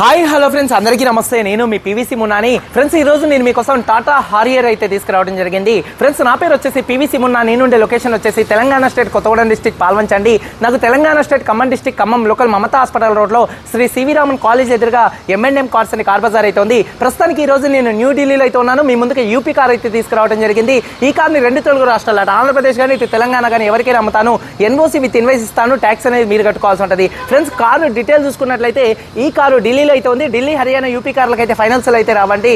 Hi hello friends అందరికీ నమస్తే. నేను మీ పీవీసీ మున్నాని. ఫ్రెండ్స్ ఈ రోజు నేను మీకోసం టాటా హారియర్ అయితే తీసుకురావడం జరిగింది. ఫ్రెండ్స్ నా పేరు వచ్చేసి పీవీసీ మున్నా. నేను ఉండే లొకేషన్ వచ్చేసి తెలంగాణ స్టేట్ కొత్తగూడెం డిస్టిక్ పాల్వంచండి. నాకు Telangana state Khammam district Khammam local Mamata hospital రోడ్లో Shri C V Raman college ఎదురుగా M&M M N M cars అని కార్ బజార్ అయితే ఉంది. ప్రస్తుతానికి ఈ రోజు నేను న్యూఢిల్లీలో అయితే ఉన్నాను. మీ ముందుకు యూపీ కార్ అయితే తీసుకురావడం జరిగింది. ఈ కార్ని రెండు తెలుగు రాష్ట్రాలు అటు ఆంధ్రప్రదేశ్ కానీ ఇటు తెలంగాణ కానీ ఎవరికైనా అమ్ముతాను. ఎన్ఓసి విత్ ఇన్వైస్ ఇస్తాను. ట్యాక్స్ అనేది మీరు కట్టుకోవాల్సి ఉంటుంది. ఫ్రెండ్స్ కారు డీటెయిల్ చూసుకున్నట్లయితే ఈ కారు ఢిల్లీ ఢిల్లీలో అయితే ఉంది. ఢిల్లీ హర్యానా యూపీ కార్లకైతే అయితే అయితే రావండి.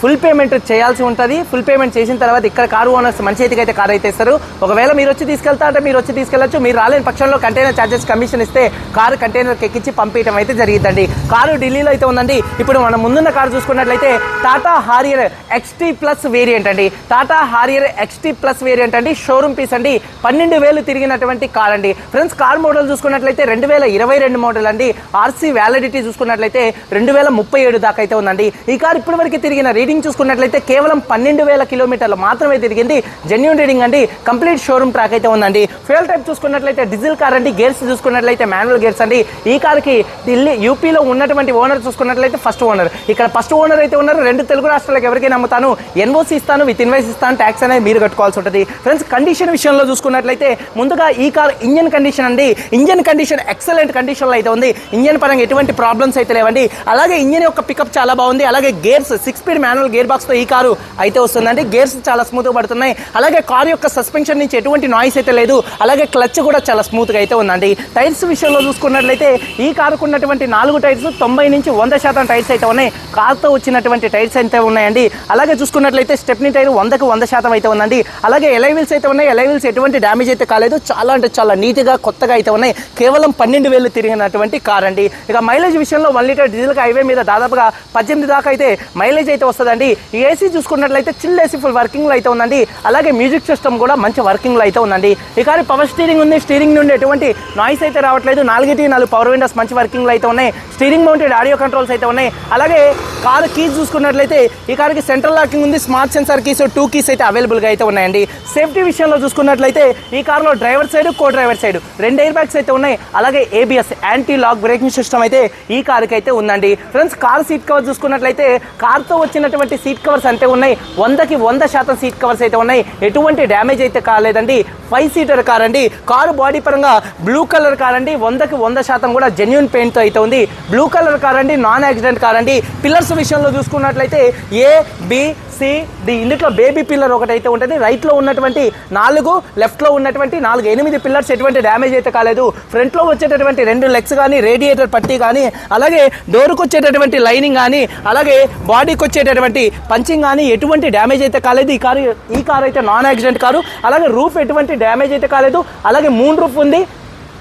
ఫుల్ పేమెంట్ చేయాల్సి ఉంటుంది. ఫుల్ పేమెంట్ చేసిన తర్వాత ఇక్కడ కారు ఓనర్స్ మంచి చేతికి అయితే కారు అయితే ఇస్తారు ఒకవేళ మీరు వచ్చి తీసుకెళ్తా అంటే మీరు వచ్చి తీసుకెళ్ళచ్చు. మీరు రాలేని పక్షంలో కంటైనర్ ఛార్జెస్ కమిషన్ ఇస్తే కారు కంటైనర్ ఎక్కించి పంపించడం అయితే జరిగిందండి కారు ఢిల్లీలో అయితే ఉందండి. ఇప్పుడు మనం ముందున్న కారు చూసుకున్నట్లయితే Tata Harrier X T plus variant అండి. Tata Harrier X T plus variant అండి. షోరూమ్ పీస్ అండి. పన్నెండు వేలు తిరిగినటువంటి కార్ అండి. ఫ్రెండ్స్ కార్ మోడల్ చూసుకున్నట్లయితే రెండు వేల ఇరవై రెండు మోడల్ అండి. ఆర్సీ వ్యాలిడిటీ చూసుకున్నట్లయితే రెండు వేల ముప్పై ఏడు దాకా అయితే ఉందండి. ఈ కార్ ఇప్పటివరకు తిరిగిన తిరిగిన రీడింగ్ చూసుకున్నట్లయితే కేవలం పన్నెండు వేల కిలోమీటర్లు మాత్రమే తిరిగింది. జెన్యున్ రీడింగ్ అండి. కంప్లీట్ షోరూమ్ ట్రాక్ అయితే ఉందండి. ఫ్యూల్ టైప్ చూసుకున్నట్లయితే డీజిల్ కార్ అండి. గేర్స్ చూసుకున్నట్లయితే మాన్యువల్ గేర్స్ అండి. ఈ కార్కి ఢిల్లీ యూపీలో ఉన్నటువంటి ఓనర్ చూసుకున్నట్లయితే ఫస్ట్ ఓనర్ ఇక్కడ ఫస్ట్ ఓనర్ అయితే ఉన్నారు. రెండు తెలుగు రాష్ట్రాలకు ఎవరికైనా నమ్ముతాను. ఎన్ఓసి ఇస్తాను విత్ ఇన్వైస్ ఇస్తాను ట్యాక్స్ అనేది మీరు కట్టుకోవాల్సి ఉంటుంది. ఫ్రెండ్స్ కండిషన్ విషయంలో చూసుకున్నట్లయితే ముందుగా ఈ కార్ ఇంజన్ కండిషన్ అండి. ఇంజన్ కండిషన్ ఎక్సలెంట్ కండిషన్లో అయితే ఉంది. ఇంజన్ పరంగా ఎటువంటి ప్రాబ్లమ్స్ అయితే లేవండి. అలాగే ఇంజన్ యొక్క పికప్ చాలా బాగుంది. అలాగే gears six speed manual gear బాక్స్తో ఈ కారు అయితే వస్తుందండి. గేర్స్ చాలా స్మూత్గా పడుతున్నాయి. అలాగే కారు యొక్క సస్పెన్షన్ నుంచి ఎటువంటి నాయిస్ అయితే లేదు. అలాగే క్లచ్ కూడా చాలా స్మూత్గా అయితే ఉందండి. టైర్స్ విషయంలో చూసుకున్నట్లయితే ఈ కారుకు ఉన్నటువంటి నాలుగు టైర్స్ తొంభై నుంచి వంద శాతం టైర్స్ అయితే ఉన్నాయి. కార్తో వచ్చినటువంటి టైర్స్ అయితే ఉన్నాయండి. అలాగే చూసుకున్నట్లయితే స్టెప్నీ టైర్ వందకు వంద శాతం అయితే ఉందండి. అలాగే ఎలైవిల్స్ అయితే ఉన్నాయి. ఎలైవిల్స్ ఎటువంటి డ్యామేజ్ అయితే కాలేదు. చాలా అంటే చాలా నీట్గా కొత్తగా అయితే ఉన్నాయి. కేవలం పన్నెండు వేలు తిరిగినటువంటి కార్ అండి ఇక మైలేజ్ విషయంలో వన్ లీటర్ డీజిల్ హైవే మీద దాదాపుగా పద్దెనిమిది దాకా అయితే మైలేజ్ అయితే వస్తుంది ఉంటుందండి ఈ ఏసీ చూసుకున్నట్లయితే చిల్ ఏసీ ఫుల్ వర్కింగ్లో అయితే ఉందండి. అలాగే మ్యూజిక్ సిస్టమ్ కూడా మంచి వర్కింగ్లో అయితే ఉందండి. ఈ కారు పవర్ స్టీరింగ్ ఉంది. స్టీరింగ్ నుండి ఎటువంటి నాయిస్ అయితే రావట్లేదు. నాలుగిటి నాలుగు పవర్ విండోస్ మంచి వర్కింగ్లో అయితే ఉన్నాయి. స్టీరింగ్ మౌంటెడ్ ఆడియో కంట్రోల్స్ అయితే ఉన్నాయి. అలాగే కారు కీస్ చూసుకున్నట్లయితే ఈ కారుకి సెంట్రల్ లాకింగ్ ఉంది. Smart sensor keys two keys అయితే అవైలబుల్గా అయితే ఉన్నాయండి. సేఫ్టీ విషయంలో చూసుకున్నట్లయితే ఈ కారులో driver side co driver side రెండు ఎయిర్ బ్యాగ్స్ అయితే ఉన్నాయి. అలాగే ABS anti lock braking system అయితే ఈ కారుకి అయితే ఉందండి. ఫ్రెండ్స్ కార్ సీట్ కవర్ చూసుకున్నట్లయితే కార్తో వచ్చినటువంటి సీట్ కవర్స్ అంతే ఉన్నాయి. వందకి వంద శాతం సీట్ కవర్స్ అయితే ఉన్నాయి. ఎటువంటి డ్యామేజ్ అయితే కాలేదండి. ఫైవ్ సీటర్ కార్ అండి. కారు బాడీ పరంగా బ్లూ కలర్ కార్ అండి. వందకి వంద శాతం కూడా జెన్యున్ పెయింట్తో అయితే ఉంది. బ్లూ కలర్ కార్ అండి నాన్ యాక్సిడెంట్ కార్ అండి. పిల్లర్స్ విషయంలో చూసుకున్నట్లయితే ఏ బి సి డి ఇందులో బేబీ పిల్లర్ ఒకటి అయితే ఉంటుంది రైట్లో ఉన్నటువంటి నాలుగు లెఫ్ట్లో ఉన్నటువంటి నాలుగు ఎనిమిది పిల్లర్స్ ఎటువంటి డ్యామేజ్ అయితే కాలేదు. ఫ్రంట్లో వచ్చేటటువంటి రెండు లెగ్స్ కానీ రేడియేటర్ పట్టీ కానీ అలాగే డోర్కి వచ్చేటటువంటి లైనింగ్ కానీ అలాగే బాడీకి వచ్చేటటువంటి పంచింగ్ కానీ ఎటువంటి డ్యామేజ్ అయితే కాలేదు. ఈ కారు ఈ కారు అయితే నాన్ యాక్సిడెంట్ కారు. అలాగే రూఫ్ ఎటువంటి డ్యామేజ్ అయితే కాలేదు. అలాగే మూన్ రూఫ్ ఉంది.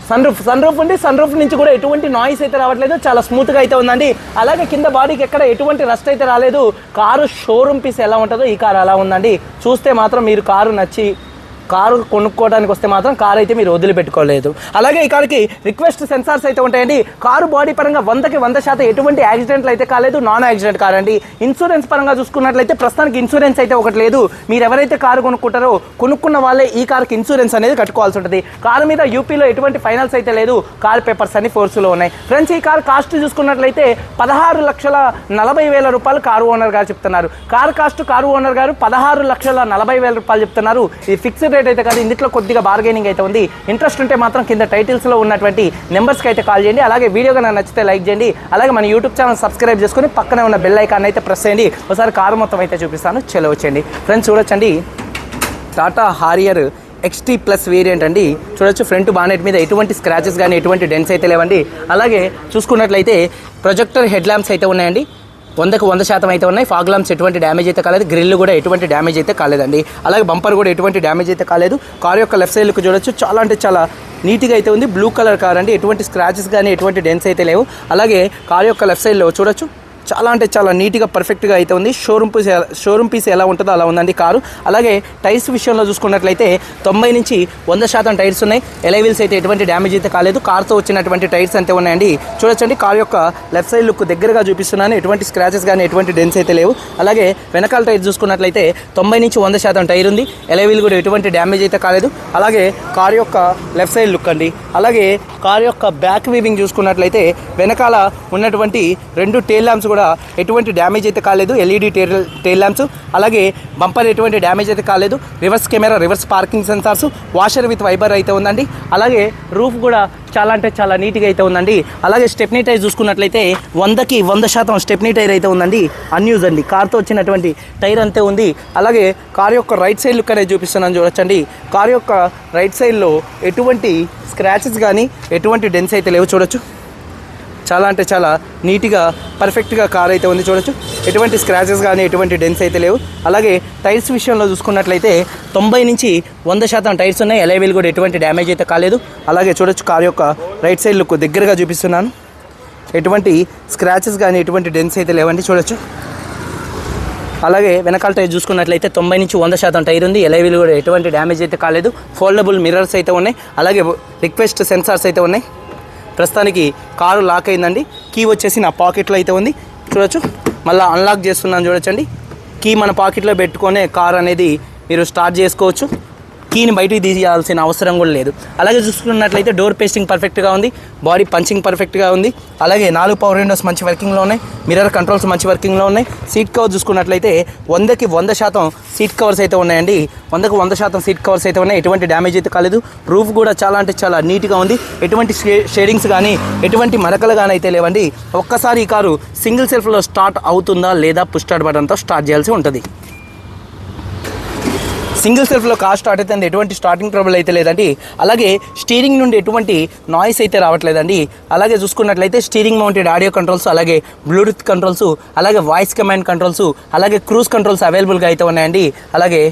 సన్ రూఫ్ సన్ రూఫ్ ఉంది. సన్ రూఫ్ నుంచి కూడా ఎటువంటి నాయిస్ అయితే రావట్లేదు. చాలా స్మూత్గా అయితే ఉందండి. అలాగే కింద బాడీకి ఎక్కడ ఎటువంటి రస్ట్ అయితే రాలేదు. కారు షోరూమ్ పీస్ ఎలా ఉంటుందో ఈ కారు అలా ఉందండి. చూస్తే మాత్రం మీరు కారు నచ్చి కారు కొనుక్కోవడానికి వస్తే మాత్రం కారు అయితే మీరు వదిలిపెట్టుకోలేదు. అలాగే ఈ కారుకి రిక్వెస్ట్ సెన్సార్స్ అయితే ఉంటాయండి. కారు బాడీ పరంగా వందకి వంద శాతం ఎటువంటి యాక్సిడెంట్లు అయితే కాలేదు. నాన్ యాక్సిడెంట్ కార్ అండి. ఇన్సూరెన్స్ పరంగా చూసుకున్నట్లయితే ప్రస్తుతానికి ఇన్సూరెన్స్ అయితే ఒకటి లేదు. మీరు ఎవరైతే కారు కొనుక్కుంటారో కొనుక్కున్న వాళ్ళే ఈ కారుకి ఇన్సూరెన్స్ అనేది కట్టుకోవాల్సి ఉంటుంది. కారు మీద యూపీలో ఎటువంటి ఫైనల్స్ అయితే లేదు. కార్ పేపర్స్ అన్ని ఫోర్స్లో ఉన్నాయి. ఫ్రెండ్స్ ఈ కార్ కాస్ట్ చూసుకున్నట్లయితే పదహారు లక్షల నలభై వేల రూపాయలు కారు ఓనర్ గారు చెప్తున్నారు. కార్ కాస్ట్ కారు ఓనర్ గారు పదహారు లక్షల నలభై వేల రూపాయలు చెప్తున్నారు. ఇది ఫిక్స్డ్ రేట్ అయితే కాదు ఇందులో కొద్దిగా బార్గెనింగ్ అయితే ఉంది. ఇంట్రెస్ట్ ఉంటే మాత్రం కింద టైటిల్స్లో ఉన్నటువంటి నెంబర్స్కి అయితే కాల్ చేయండి. అలాగే వీడియో కనుక నచ్చితే లైక్ చేయండి. అలాగే మన యూట్యూబ్ ఛానల్ సబ్స్క్రైబ్ చేసుకుని పక్కనే ఉన్న బెల్ ఐకాన్ అయితే ప్రెస్ చేయండి. ఒకసారి కారు మొత్తం అయితే చూపిస్తాను. చెలో ఫ్రెండ్స్ చూడొచ్చండి. Tata Harrier X T plus variant అండి. చూడొచ్చు ఫ్రంట్ బానెట్ మీద ఎటువంటి స్క్రాచెస్ కానీ ఎటువంటి డెన్స్ అయితే లేవండి. అలాగే చూసుకున్నట్లయితే ప్రొజెక్టర్ హెడ్ ల్యాంప్స్ అయితే ఉన్నాయండి. వందకు వంద శాతం అయితే ఉన్నాయి. ఫాగ్ లాంప్స్ ఎటువంటి డ్యామేజ్ అయితే కాలేదు. గ్రిల్ కూడా ఎటువంటి డ్యామేజ్ అయితే కాలేదండి. అలాగే బంపర్ కూడా ఎటువంటి డ్యామేజ్ అయితే కాలేదు. కార్ యొక్క లెఫ్ట్ సైడ్కి చూడొచ్చు. చాలా అంటే చాలా నీట్గా అయితే ఉంది. బ్లూ కలర్ కార్ అండి. ఎటువంటి స్క్రాచెస్ కానీ ఎటువంటి డెన్స్ అయితే లేవు. అలాగే కార్ యొక్క లెఫ్ట్ సైడ్లో చూడొచ్చు. చాలా అంటే చాలా నీట్గా పర్ఫెక్ట్గా అయితే ఉంది. షోరూమ్ పీస్ షోరూమ్ పీస్ ఎలా ఉంటుందో అలా ఉందండి కారు. అలాగే టైర్స్ విషయంలో చూసుకున్నట్లయితే తొంభై నుంచి వంద శాతం టైర్స్ ఉన్నాయి. ఎలైవిల్స్ అయితే ఎటువంటి డ్యామేజ్ అయితే కాలేదు. కార్తో వచ్చినటువంటి టైర్స్ అంతే ఉన్నాయండి. చూడొచ్చండి కార్ యొక్క లెఫ్ట్ సైడ్ లుక్ దగ్గరగా చూపిస్తున్నాను. ఎటువంటి స్క్రాచెస్ కానీ ఎటువంటి డెన్స్ అయితే లేవు. అలాగే వెనకాల టైర్ చూసుకున్నట్లయితే తొంభై నుంచి వంద శాతం టైర్ ఉంది. ఎలైవిల్ కూడా ఎటువంటి డ్యామేజ్ అయితే కాలేదు. అలాగే కార్ యొక్క లెఫ్ట్ సైడ్ లుక్ అండి. అలాగే కార్ యొక్క బ్యాక్ వీవింగ్ చూసుకున్నట్లయితే వెనకాల ఉన్నటువంటి రెండు టేల్ ల్యాంప్స్ కూడా ఎటువంటి డ్యామేజ్ అయితే కాలేదు. L E D tail tail lamps అలాగే బంపర్ ఎటువంటి డ్యామేజ్ అయితే కాలేదు. Reverse camera reverse parking sensors washer with wiper అయితే ఉందండి. అలాగే రూఫ్ కూడా చాలా అంటే చాలా నీట్గా అయితే ఉందండి. అలాగే స్టెప్నీ టైర్ చూసుకున్నట్లయితే వందకి వంద శాతం స్టెప్నీ టైర్ అయితే ఉందండి. అన్యూజ్ అండి. కార్తో వచ్చినటువంటి టైర్ అంతే ఉంది. అలాగే కార్ యొక్క రైట్ సైడ్ లుక్ అనేది చూపిస్తున్నాను చూడొచ్చండి. కార్ యొక్క రైట్ సైడ్లో ఎటువంటి స్క్రాచెస్ కానీ ఎటువంటి డెన్స్ అయితే లేవు చూడొచ్చు. చాలా అంటే చాలా నీట్గా పర్ఫెక్ట్గా కార్ అయితే ఉంది చూడొచ్చు. ఎటువంటి స్క్రాచెస్ కానీ ఎటువంటి డెన్స్ అయితే లేవు. అలాగే టైర్స్ విషయంలో చూసుకున్నట్లయితే తొంభై నుంచి వంద శాతం టైర్స్ ఉన్నాయి. ఎలైవీల్ కూడా ఎటువంటి డ్యామేజ్ అయితే కాలేదు. అలాగే చూడొచ్చు కార్ యొక్క రైట్ సైడ్ లుక్ దగ్గరగా చూపిస్తున్నాను. ఎటువంటి స్క్రాచెస్ కానీ ఎటువంటి డెన్స్ అయితే లేవండి చూడొచ్చు. అలాగే వెనకాల టైర్ చూసుకున్నట్లయితే తొంభై నుంచి వంద శాతం టైర్ ఉంది. ఎలైవిల్ కూడా ఎటువంటి డ్యామేజ్ అయితే కాలేదు. ఫోల్డబుల్ మిర్రర్స్ అయితే ఉన్నాయి. అలాగే రిక్వెస్ట్ సెన్సార్స్ అయితే ఉన్నాయి. ప్రస్తుతానికి కారు లాక్ అయిందండి. కీ వచ్చేసి నా పాకెట్లో అయితే ఉంది. చూడొచ్చు. మళ్ళీ అన్లాక్ చేస్తున్నాను చూడొచ్చండి. కీ మన పాకెట్లో పెట్టుకొనే కార్ అనేది మీరు స్టార్ట్ చేసుకోవచ్చు. కీని బయటికి తీయాల్సిన అవసరం కూడా లేదు. అలాగే చూసుకున్నట్లయితే డోర్ పేస్టింగ్ పర్ఫెక్ట్గా ఉంది బాడీ పంచింగ్ పర్ఫెక్ట్గా ఉంది అలాగే నాలుగు పవర్ విండోస్ మంచి వర్కింగ్లో ఉన్నాయి మిర్రర్ కంట్రోల్స్ మంచి వర్కింగ్లో ఉన్నాయి. సీట్ కవర్ చూసుకున్నట్లయితే వందకి వంద శాతం సీట్ కవర్స్ అయితే ఉన్నాయండి. వందకు వంద శాతం సీట్ కవర్స్ అయితే ఉన్నాయి. ఎటువంటి డ్యామేజ్ అయితే కాలేదు. రూఫ్ కూడా చాలా అంటే చాలా నీట్గా ఉంది. ఎటువంటి షేడింగ్స్ కానీ ఎటువంటి మరకలు కానీ అయితే లేవండి. ఒక్కసారి ఈ కారు సింగిల్ సెల్ఫ్లో స్టార్ట్ అవుతుందా లేదా పుష్ స్టార్ట్ బటన్తో స్టార్ట్ చేయాల్సి ఉంటుంది. సింగిల్ సెల్ఫ్లో కార్ స్టార్ట్ అయితే ఎటువంటి స్టార్టింగ్ ట్రబుల్ అయితే లేదండి. అలాగే స్టీరింగ్ నుండి ఎటువంటి నాయిస్ అయితే రావట్లేదండి. అలాగే చూసుకున్నట్లయితే స్టీరింగ్ మౌంటెడ్ ఆడియో కంట్రోల్స్ అలాగే బ్లూటూత్ కంట్రోల్స్ అలాగే వాయిస్ కమాండ్ కంట్రోల్స్ అలాగే క్రూజ్ కంట్రోల్స్ అవైలబుల్గా అయితే ఉన్నాయండి. అలాగే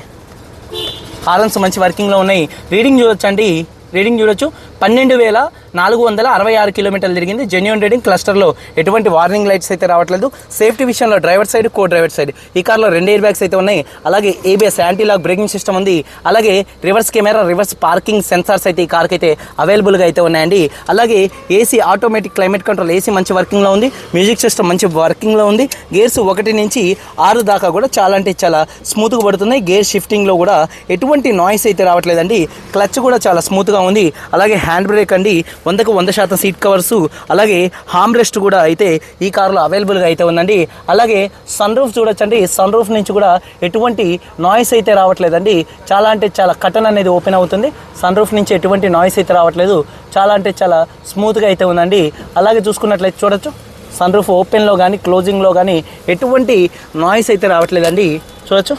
హారన్స్ మంచి వర్కింగ్లో ఉన్నాయి. రీడింగ్ చూడొచ్చండి. రీడింగ్ చూడొచ్చు. పన్నెండు వేల నాలుగు వందల అరవై ఆరు కిలోమీటర్లు తిరిగింది. జెన్యున్ రీడింగ్ క్లస్టర్లో ఎటువంటి వార్నింగ్ లైట్స్ అయితే రావట్లేదు. సేఫ్టీ విషయంలో driver side co driver side ఈ కార్లో రెండు ఎయిర్ బ్యాగ్స్ అయితే ఉన్నాయి. అలాగే ABS anti lock braking system ఉంది. అలాగే reverse camera reverse parking sensors అయితే ఈ కార్కి అయితే అవైలబుల్గా అయితే ఉన్నాయండి. అలాగే AC automatic climate control AC మంచి వర్కింగ్లో ఉంది. మ్యూజిక్ సిస్టమ్ మంచి వర్కింగ్లో ఉంది. గేర్స్ ఒకటి నుంచి ఆరు దాకా కూడా చాలా అంటే చాలా స్మూత్గా పడుతున్నాయి. గేర్ షిఫ్టింగ్లో కూడా ఎటువంటి నాయిస్ అయితే రావట్లేదండి. క్లచ్ కూడా చాలా స్మూత్గా ఉంది. అలాగే హ్యాండ్ బ్రేక్ అండి. వందకు వంద శాతం సీట్ కవర్స్. అలాగే హామ్ రెస్ట్ కూడా అయితే ఈ కారులో అవైలబుల్గా అయితే ఉందండి. అలాగే సన్ రూఫ్ చూడొచ్చండి. సన్ రూఫ్ నుంచి కూడా ఎటువంటి నాయిస్ అయితే రావట్లేదండి. చాలా అంటే చాలా కటన్ అనేది ఓపెన్ అవుతుంది. సన్ రూఫ్ నుంచి ఎటువంటి నాయిస్ అయితే రావట్లేదు. చాలా అంటే చాలా స్మూత్గా అయితే ఉందండి. అలాగే చూసుకున్నట్లయితే చూడొచ్చు. సన్ రూఫ్ ఓపెన్లో కానీ క్లోజింగ్లో కానీ ఎటువంటి నాయిస్ అయితే రావట్లేదండి. చూడొచ్చు.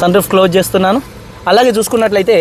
సన్ రూఫ్ క్లోజ్ చేస్తున్నాను. అలాగే చూసుకున్నట్లయితే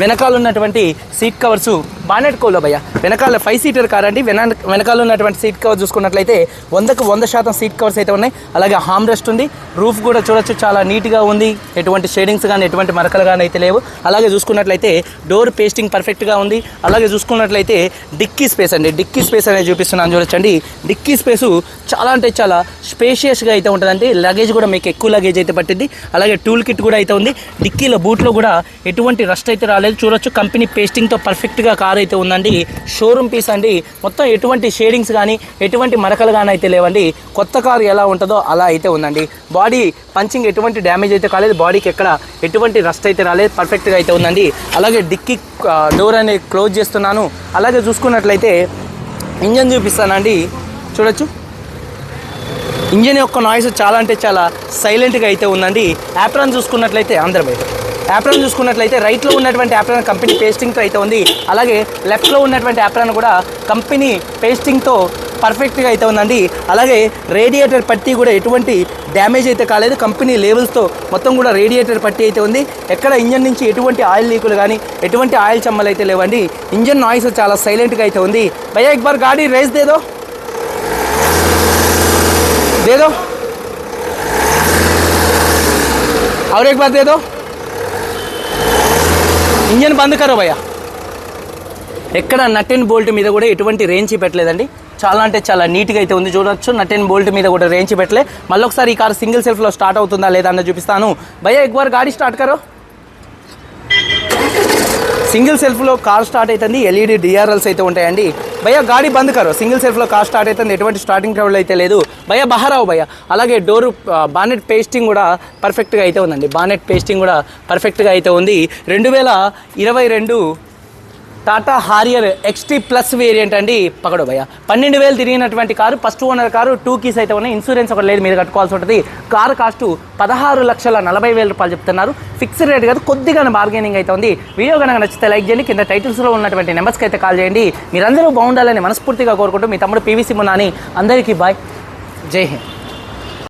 వెనకాల ఉన్నటువంటి సీట్ కవర్స్ బానెట్ కోలో భయ్య వెనకాల ఫైవ్ సీటర్ కార్ అండి. వెన వెనకాల ఉన్నటువంటి సీట్ కవర్ చూసుకున్నట్లయితే వందకు వంద శాతం సీట్ కవర్స్ అయితే ఉన్నాయి. అలాగే హామ్ రెస్ట్ ఉంది. రూఫ్ కూడా చూడొచ్చు. చాలా నీట్గా ఉంది. ఎటువంటి షేడింగ్స్ కానీ ఎటువంటి మరకలు కానీ అయితే లేవు. అలాగే చూసుకున్నట్లయితే డోర్ పేస్టింగ్ పర్ఫెక్ట్గా ఉంది. అలాగే చూసుకున్నట్లయితే డిక్కీ స్పేస్ అండి. డిక్కీ స్పేస్ అనేది చూపిస్తున్నాను. చూడొచ్చండి. డిక్కీ స్పేసు చాలా అంటే చాలా స్పేషియస్గా అయితే ఉంటుందండి. లగేజ్ కూడా మీకు ఎక్కువ లగేజ్ అయితే పట్టింది అలాగే టూల్ కిట్ కూడా అయితే ఉంది. డిక్కీలో బూట్లో కూడా ఎటువంటి రస్ట్ అయితే రాలేదు. చూడొచ్చు. కంపెనీ పేస్టింగ్తో పర్ఫెక్ట్గా కార్ అయితే ఉందండి. షోరూమ్ పీస్ అండి. మొత్తం ఎటువంటి షేడింగ్స్ కానీ ఎటువంటి మరకలు కానీ అయితే లేవండి. కొత్త కారు ఎలా ఉంటుందో అలా అయితే ఉందండి. బాడీ పంచింగ్ ఎటువంటి డ్యామేజ్ అయితే కాలేదు. బాడీకి ఎక్కడ ఎటువంటి రస్ట్ అయితే రాలేదు. పర్ఫెక్ట్గా అయితే ఉందండి. అలాగే డిక్కీ డోర్ అనేది క్లోజ్ చేస్తున్నాను. అలాగే చూసుకున్నట్లయితే ఇంజన్ చూపిస్తానండి. చూడొచ్చు. ఇంజన్ యొక్క నాయిస్ చాలా అంటే చాలా సైలెంట్గా అయితే ఉందండి. యాప్రాన్ చూసుకున్నట్లయితే ఆంధ్ర యాప్రాన్ చూసుకున్నట్లయితే రైట్లో ఉన్నటువంటి యాప్రాన్ కంపెనీ పేస్టింగ్తో అయితే ఉంది అలాగే లెఫ్ట్లో ఉన్నటువంటి యాప్రాన్ కూడా కంపెనీ పేస్టింగ్తో పర్ఫెక్ట్గా అయితే ఉందండి అలాగే రేడియేటర్ పట్టీ కూడా ఎటువంటి డ్యామేజ్ అయితే కాలేదు కంపెనీ లేబుల్స్తో మొత్తం కూడా రేడియేటర్ పట్టీ అయితే ఉంది ఎక్కడ ఇంజన్ నుంచి ఎటువంటి ఆయిల్ లీకులు కానీ ఎటువంటి ఆయిల్ చెమ్మలు అయితే లేవండి ఇంజన్ నాయిస్ చాలా సైలెంట్గా అయితే ఉంది భయ్యా ఎక్ బార్ గాడి రేస్ దేదో दे दो और एक बार दे दो ఇంజన్ బంద్ కరో భయ్యా. ఎక్కడ నట్ అండ్ బోల్ట్ మీద కూడా ఎటువంటి రేంజ్ పెట్టలేదండి. చాలా అంటే చాలా నీట్గా అయితే ఉంది చూడొచ్చు. నట్ అండ్ బోల్ట్ మీద కూడా రేంజ్ పెట్టలే. మళ్ళీ ఒకసారి ఈ కార్ సింగిల్ సెల్ఫ్లో స్టార్ట్ అవుతుందా లేదా అన్న చూపిస్తాను. భయ్యా ఎక్కువ గాడి స్టార్ట్ కరో సింగిల్ సెల్ఫ్లో కార్ స్టార్ట్ అవుతుంది ఎల్ఈడి డిఆర్ఎల్స్ అయితే ఉంటాయండి. భయ గాడి బంద్ కారు. సింగిల్ సెల్ఫ్లో కార్ స్టార్ట్ అవుతుంది ఎటువంటి స్టార్టింగ్ ట్రబుల్ అయితే లేదు. భయ బహారావు భయ అలాగే డోరు బానెట్ పేస్టింగ్ కూడా పర్ఫెక్ట్గా అయితే ఉందండి. బానెట్ పేస్టింగ్ కూడా పర్ఫెక్ట్గా అయితే ఉంది. రెండు వేల ఇరవై రెండు Tata Harrier X T plus variant అండి. పగడు భయ పన్నెండు వేలు తిరిగినటువంటి car first owner car two keys అయితే ఉన్నాయి. ఇన్సూరెన్స్ ఒకటి లేదు మీరు కట్టుకోవాల్సి ఉంటుంది. కారు కాస్ట్ పదహారు లక్షల నలభై వేల రూపాయలు చెప్తున్నారు. ఫిక్స్డ్ రేట్ కాదు కొద్దిగా బార్గెనింగ్ అయితే ఉంది. వీడియో కనుక నచ్చితే లైక్ చేయండి. కింద టైటిల్స్లో ఉన్నటువంటి నెంబర్స్కి అయితే కాల్ చేయండి. మీరందరూ బాగుండాలని మనస్ఫూర్తిగా కోరుకుంటూ మీ తమ్ముడు పీవీసీ మున్నాని అందరికీ బాయ్ జై హింద్.